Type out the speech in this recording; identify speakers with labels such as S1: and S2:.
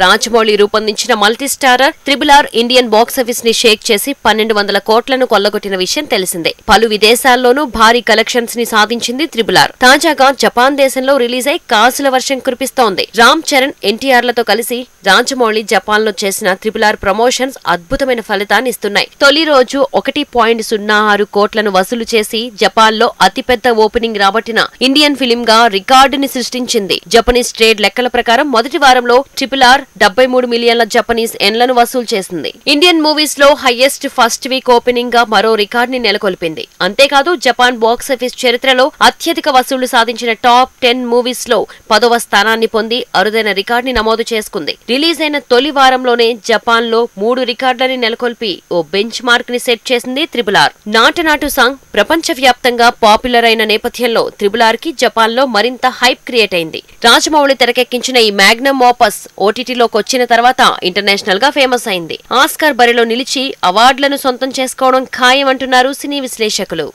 S1: రాజమౌళి రూపొందించిన multi starrer triple R Indian బాక్సాఫీస్ని shake చేసి పన్నెండు వందల కోట్లను కొల్లగొట్టిన విషయం తెలిసిందే. పలు విదేశాల్లోనూ భారీ కలెక్షన్స్ని సాధించింది త్రిబుల్ ఆర్. తాజాగా జపాన్ దేశంలో రిలీజ్ అయి కాసుల వర్షం కురిపిస్తోంది. రామ్ చరణ్ ఎన్టీఆర్లతో కలిసి రాజమౌళి జపాన్లో చేసిన త్రిబుల్ ఆర్ ప్రమోషన్స్ అద్భుతమైన ఫలితాన్ని ఇస్తున్నాయి. తొలి రోజు ఒకటి పాయింట్ సున్నా ఆరు కోట్లను వసూలు చేసి జపాన్లో అతిపెద్ద ఓపెనింగ్ రాబట్టిన ఇండియన్ ఫిలిం గా రికార్డుని సృష్టించింది. జపనీస్ ట్రేడ్ లెక్కల ప్రకారం మొదటి వారంలో ట్రిపుల్ ఆర్ డెబ్బై మూడు మిలియన్ల జపనీస్ ఎన్లను వసూలు చేసింది. ఇండియన్ మూవీస్లో హైయెస్ట్ ఫస్ట్ వీక్ ఓపెనింగ్గా మరో రికార్డ్ని నెలకొల్పింది. అంతేకాదు జపాన్ బాక్సాఫీస్ చరిత్రలో అత్యధిక వసూళ్ళు సాధించిన టాప్ టెన్ మూవీస్లో పదవ స్థానాన్ని పొంది అరుదైన రికార్డ్ని నమోదు చేసుకుంది. రిలీజ్ అయిన తొలి వారంలోనే జపాన్లో మూడు రికార్డులని నెలకొల్పి ఓ బెంచ్ మార్క్ని సెట్ చేసింది త్రిబుల్ ఆర్. సాంగ్ ప్రపంచ వ్యాప్తంగా పాపులర్ అయిన నేపథ్యంలో త్రిబుల్ ఆర్కి జపాన్లో మరింత హైప్ క్రియేట్ అయింది. రాజమౌళి తెరకెక్కించిన ఈ మ్యాగ్నమ్ ఆపస్ ఓటీటీలోకి వచ్చిన తర్వాత ఇంటర్నేషనల్గా ఫేమస్ అయింది. ఆస్కార్ బరిలో నిలిచి అవార్డులను సొంతం చేసుకోవడం ఖాయం అంటున్నారు సినీ విశ్లేషకులు.